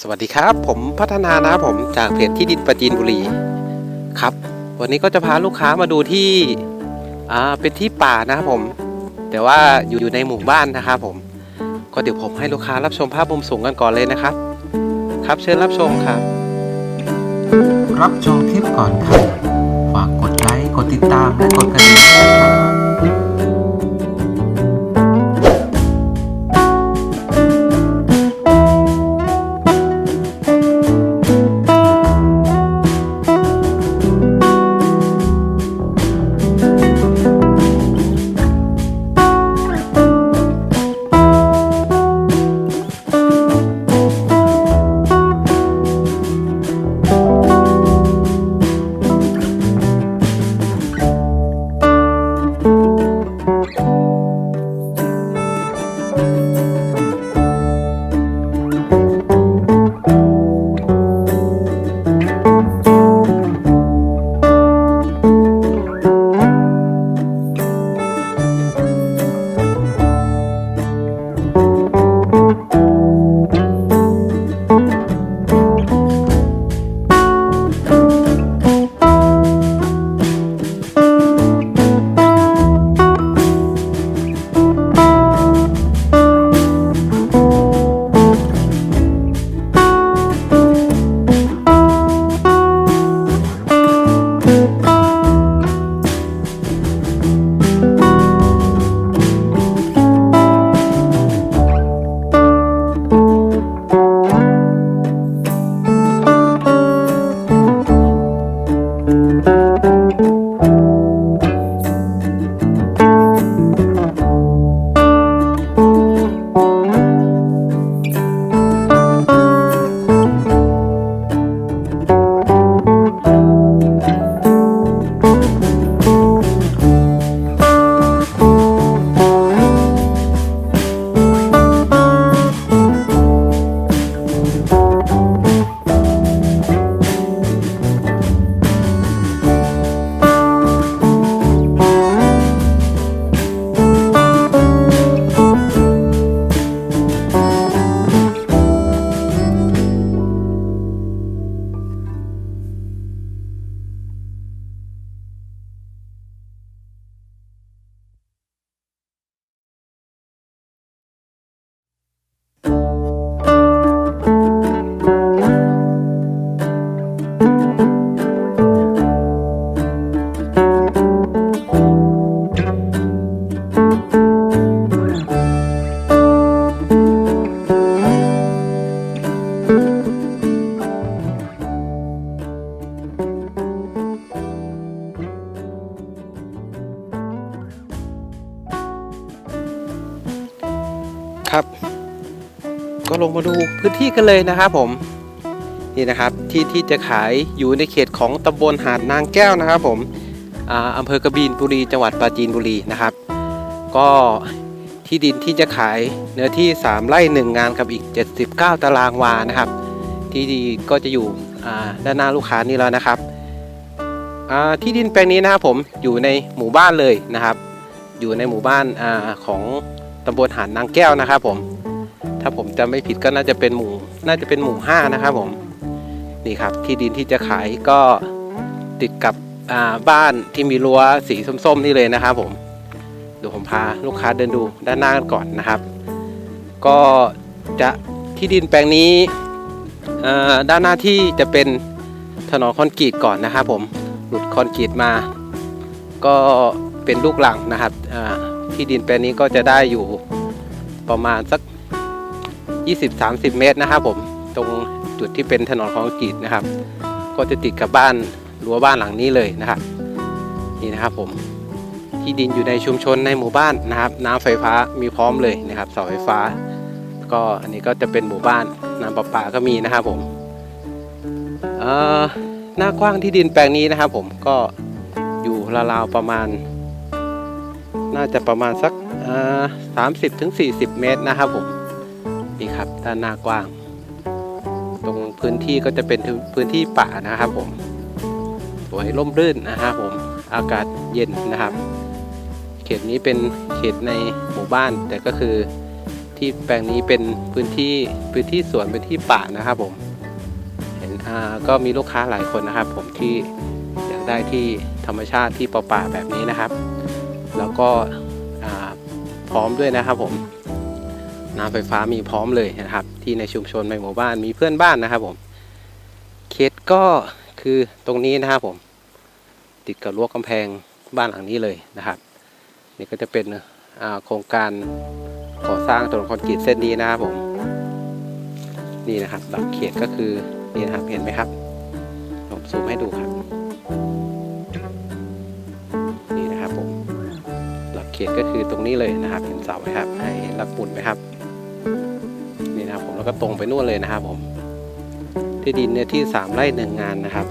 สวัสดีครับ ผมพัฒนานะผมจากเพจที่ดินประจีนบุรีครับ วันนี้ก็จะพาลูกค้ามาดูที่อ่าเป็นที่ป่านะครับผม แต่ว่าอยู่อยู่ในหมู่บ้านนะครับผม ก็เดี๋ยวผมให้ลูกค้ารับชมภาพมุมสูงกันก่อนเลยนะครับ ครับเชิญรับชมครับ รับชมคลิปก่อนครับฝากกดไลค์กดติดตามและกดกระดิ่งด้วยนะครับ ครับ ก็ลงมาดูพื้นที่กันเลยนะครับผมนี่นะครับที่ที่จะขายอยู่ในเขตของตำบลหาดนางแก้วนะครับ ผมอาอำเภอกระบินบุรีจังหวัดปราจีนบุรีนะครับ ก็ที่ดินที่จะขายเนื้อที่ 3 ไร่1งานกับอีก 79 ตารางวานะครับ ที่ดีก็จะอยู่ด้านหน้าลูกค้านี่แล้วนะครับที่ดินแปลงนี้นะครับผมอยู่ในหมู่บ้านเลยนะครับ อยู่ในหมู่บ้านอาของ ตำบลหาดนางแก้วนะครับผม ถ้าผมจำไม่ผิดก็น่าจะเป็นหมู่ น่าจะเป็นหมู่ห้านะครับผม นี่ครับที่ดินที่จะขายก็ติดกับบ้านที่มีรั้วสีส้มๆนี่เลยนะครับผมเดี๋ยวผมพาลูกค้าเดินดูด้านหน้ากันก่อนนะครับ ก็จะที่ดินแปลงนี้ด้านหน้าที่จะเป็นถนนคอนกรีตก่อนนะครับผมหลุดคอนกรีตมา ก็เป็นลูกหลังนะครับ ที่ดินแปลงนี้ก็จะได้อยู่ประมาณสัก 20-30 เมตรนะครับผมตรงจุดที่เป็นถนนคอนกรีตนะครับ ก็จะติดกับบ้านรั้วบ้านหลังนี้เลยนะครับนี่นะครับผมที่ดินอยู่ในชุมชนในหมู่บ้านนะครับ น้ำไฟฟ้ามีพร้อมเลยนะครับเสาไฟฟ้า ก็อันนี้ก็จะเป็นหมู่บ้านน้ำประปาก็มีนะครับผมเอ่อหน้ากว้างที่ดินแปลงนี้นะครับ ผมก็อยู่ราวๆประมาณ น่าจะประมาณสักสามสิบถึงสี่สิบเมตรนะครับผมนี่ครับด้านหน้ากว้าง ตรงพื้นที่ก็จะเป็นพื้นที่ป่านะครับผมสวยร่มรื่นนะครับผมอากาศเย็นนะครับ เขตนี้เป็นเขตในหมู่บ้าน แต่ก็คือที่แปลงนี้เป็นพื้นที่พื้นที่สวนพื้นที่ป่านะครับผมเห็นก็มีลูกค้าหลายคนนะครับ ผมที่อยากได้ที่ธรรมชาติที่ป่าๆแบบนี้นะครับ แล้วก็พร้อมด้วยนะครับผมน้ำไฟฟ้ามีพร้อมเลยนะครับ ที่ในชุมชนในหมู่บ้านมีเพื่อนบ้านนะครับผมเขตก็คือตรงนี้นะครับผม ติดกับรั้วกำแพงบ้านหลังนี้เลยนะครับ นี่ก็จะเป็นโครงการก่อสร้างถนนคอนกรีตเส้นนี้นะครับผมนี่นะครับหลักเขตก็คือนี่นะครับเห็นไหมครับผมซูมให้ดูครับ ตก็คือตรงนี้เลยนะครับ เห็นเสาไหมครับให้หลักปุ่นไหมครับ นี่นะครับผมแล้วก็ตรงไปนู่นเลยนะครับผม ที่ดินเนี่ยที่สามไร่หนึ่งงานนะครับ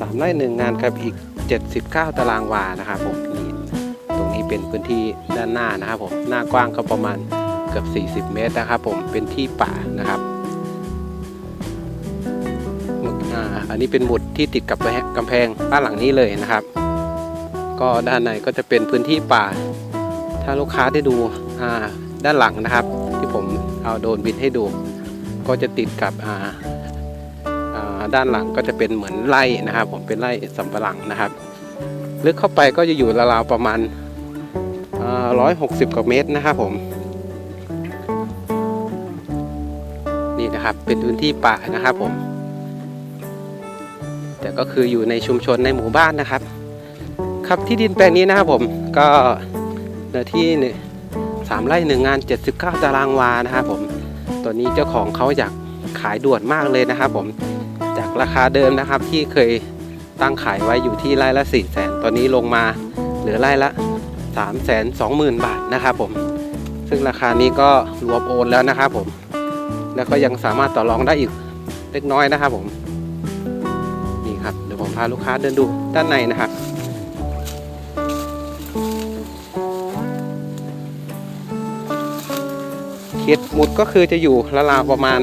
สามไร่หนึ่งงานกับอีก 79 ตารางวานะครับผมนี่ตรงนี้เป็นพื้นที่ด้านหน้านะครับผมหน้ากว้างก็ประมาณเกือบ 40 เมตรนะครับ ผมเป็นที่ป่านะครับอันนี้เป็นหมุดที่ติดกับกำแพงบ้านหลังนี้เลยนะครับ ก็ด้านในก็จะเป็นพื้นที่ป่า ถ้าลูกค้าได้ดูด้านหลังนะครับ ที่ผมเอาโดรนบินให้ดู ก็จะติดกับด้านหลังก็จะเป็นเหมือนไร่นะครับ ผมเป็นไร่สำปะหลังนะครับ ลึกเข้าไปก็จะอยู่ราวๆประมาณร้อยหกสิบกว่าเมตรนะครับผม นี่นะครับเป็นพื้นที่ป่านะครับผม แต่ก็คืออยู่ในชุมชนในหมู่บ้านนะครับ ครับที่ดินแปลงนี้นะครับผมก็เนื้อที่หนึ่งสามไร่หนึ่งงาน 79 ตารางวานะครับผมตัวนี้เจ้าของเขาอยากขายด่วนมากเลยนะครับผมจากราคาเดิมนะครับที่เคยตั้งขายไว้อยู่ที่ไร่ละ 4 0 0แสนตอนนี้ลงมาเหลือไร่ละ 3 2 0 0 0 0 บาทนะครับผม ซึ่งราคานี้ก็รวมโอนแล้วนะครับผม แล้วก็ยังสามารถต่อรองได้อีกเล็กน้อยนะครับผม นี่ครับ เดี๋ยวผมพาลูกค้าเดินดูด้านในนะครับ เขตหมุดก็คือจะอยู่ราวประมาณ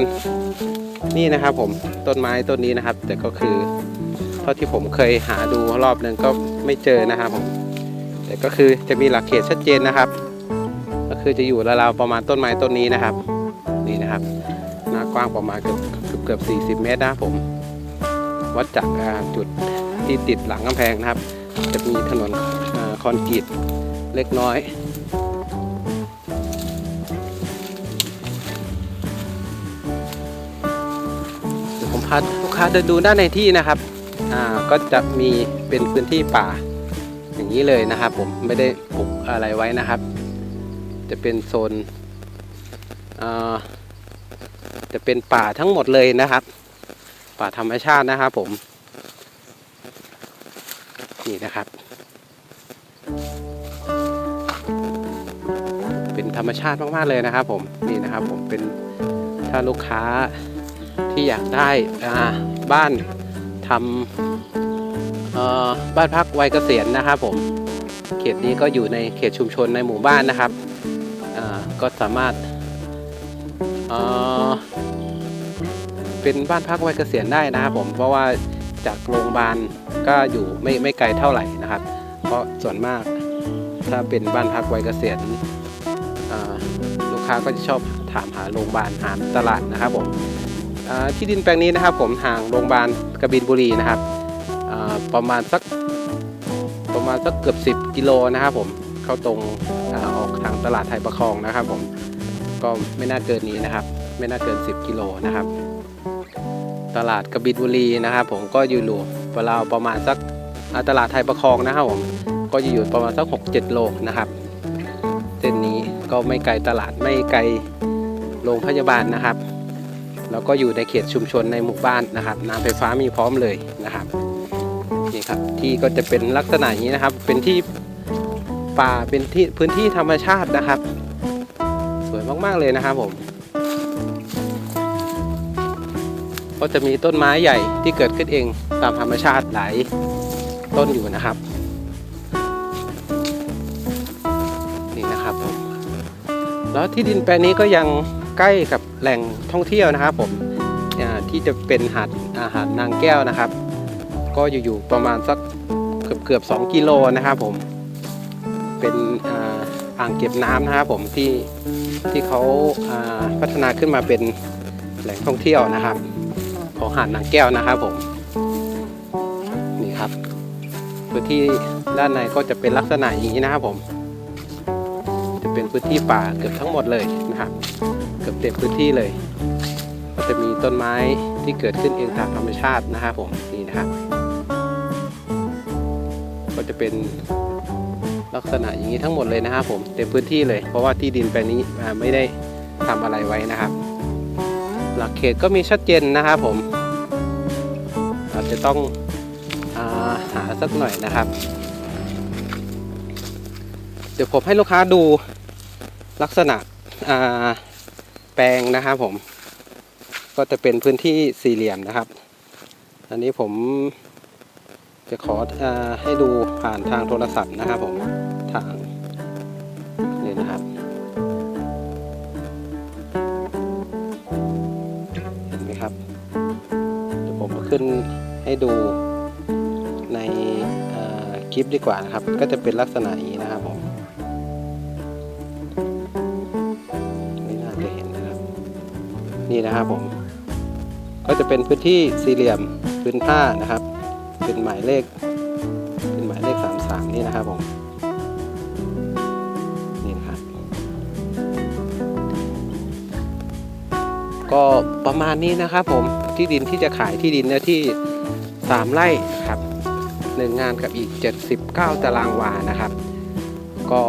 นี่นะครับ ผมต้นไม้ต้นนี้นะครับ แต่ก็คือเท่าที่ผมเคยหาดูรอบหนึ่งก็ไม่เจอนะครับผมแต่ก็คือจะมีหลักเขตชัดเจนนะครับ ก็คือจะอยู่ราวประมาณต้นไม้ต้นนี้นะครับ นี่นะครับหน้ากว้างประมาณเกือบเกือบเกือบเมตรนะครับผม วัดจากจุดที่ติดหลังกำแพงนะครับ จะมีถนนคอนกรีตเล็กน้อยาลูกค้าเดินดูด้านในที่นะครับอ่าก็จะมีเป็นพื้นที่ป่า อย่างนี้เลยนะครับ ผมไม่ได้ปลูกอะไรไว้นะครับ จะเป็นโซนอ่าจะเป็นป่าทั้งหมดเลยนะครับ ป่าธรรมชาตินะครับผมนี่นะครับ เป็นธรรมชาติมากๆเลยนะครับ ผมนี่นะครับ ผมเป็นถ้าลูกค้า ที่อยากได้บ้านทำบ้านพักวัยเกษียณนะครับผมเขตนี้ก็อยู่ในเขตชุมชนในหมู่บ้านนะครับก็สามารถเอ่อเป็นบ้านพักวัยเกษียณได้นะครับผมเพราะว่าจากโรงพยาบาลก็อยู่ไม่ไม่ไกลเท่าไหร่นะครับ เพราะส่วนมากถ้าเป็นบ้านพักวัยเกษียณลูกค้าก็จะชอบถามหาโรงพยาบาลหาตลาดนะครับผม ที่ดินแปลงนี้นะครับ ผมห่างโรงพยาบาลกระบินบุรีนะครับประมาณสักประมาณสักเกือบ 10 กิโลนะครับ ผมเข้าตรงออกทางตลาดไทยประคองนะครับ ผมก็ไม่น่าเกินนี้นะครับ ไม่น่าเกิน 10 กิโลนะครับ ตลาดกระบินบุรีนะครับ ผมก็อยู่หลูราประมาณสักตลาดไทยประคองนะครับผมก็จะอยู่ประมาณสัก 6-7 โลนะครับเส้นนี้ก็ไม่ไกลตลาดไม่ไกลโรงพยาบาลนะครับ แล้วก็อยู่ในเขตชุมชนในหมู่บ้านนะครับ น้ำไฟฟ้ามีพร้อมเลยนะครับนี่ครับที่ก็จะเป็นลักษณะนี้นะครับ เป็นที่ป่าเป็นที่พื้นที่ธรรมชาตินะครับ สวยมากๆเลยนะครับผมก็จะมีต้นไม้ใหญ่ที่เกิดขึ้นเองตามธรรมชาติหลายต้นอยู่นะครับนี่นะครับผมแล้วที่ดินแปลงนี้ก็ยัง ใกล้กับแหล่งท่องเที่ยวนะครับผมที่จะเป็นหาดอาหารนางแก้วนะครับ ก็อยู่ๆประมาณสักเกือบเกือบสองกิโลนะครับผมเป็นอ่าอ่างเก็บน้ำนะครับผมที่ที่เขาาพัฒนาขึ้นมาเป็นแหล่งท่องเที่ยวนะครับ ของหาดนางแก้วนะครับผมนี่ครับพื้นที่ด้านในก็จะเป็นลักษณะอย่างนี้นะครับผม จะเป็นพื้นที่ป่าเกือบทั้งหมดเลยนะครับ เกือบเต็มพื้นที่เลย ก็จะมีต้นไม้ที่เกิดขึ้นเองตามธรรมชาตินะครับผมนี่นะครับก็จะเป็นลักษณะอย่างนี้ทั้งหมดเลยนะครับผมเต็มพื้นที่เลย เพราะว่าที่ดินแปลงนี้ไม่ได้ทำอะไรไว้นะครับ หลักเขตก็มีชัดเจนนะครับผมอาจจะต้องอาหาสักหน่อยนะครับ เดี๋ยวผมให้ลูกค้าดูลักษณะอ่า แปลงนะครับผม ก็จะเป็นพื้นที่สี่เหลี่ยมนะครับ อันนี้ผมจะขออให้ดูผ่านทางโทรศัพท์นะครับผมทางนี่นะครับ เห็นไหมครับเดี๋ยวผมขึ้นให้ดูในคลิปดีกว่านะครับ ก็จะเป็นลักษณะนี้นะ นี่นะครับผม ก็จะเป็นพื้นที่สี่เหลี่ยมพื้นผ้านะครับ เป็นหมายเลข เป็นหมายเลข 33 นี่นะครับผมนี่นะครับก็ประมาณนี้นะครับผมที่ดินที่จะขายที่ดินเนื้อที่ 3 ไร่ครับหนึ่งงานกับอีก 79 ตารางวานะครับ ก็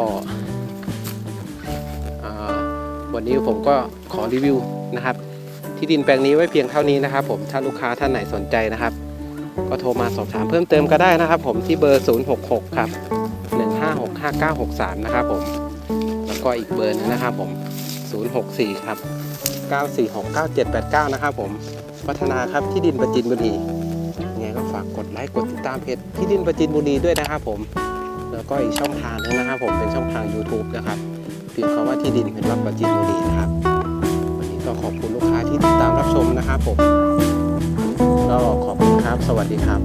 วันนี้ผมก็ขอรีวิวนะครับ ที่ดินแปลงนี้ไว้เพียงเท่านี้นะครับ ผมถ้าลูกค้าท่านไหนสนใจนะครับ ก็โทรมาสอบถามเพิ่มเติมก็ได้นะครับ ผมที่เบอร์ 066 ครับ 1565963 นะครับผมแล้วก็อีกเบอร์หนึงนะครับผม 064 ครับ 9469789 นะครับผมพัฒนาครับที่ดินประจินบุรียังไงก็ฝากกดไลค์กดติดตามเพจที่ดินประจินบุรีด้วยนะครับ ผม แล้วก็อีกช่องทางหนึงนะครับ ผมเป็นช่องทาง YouTube นะครับพิมพ์คำว่าที่ดินเป็นรับประจินบุรีนะครับ ก็ขอบคุณลูกค้าที่ติดตามรับชมนะครับผมก็ขอบคุณครับ สวัสดีครับ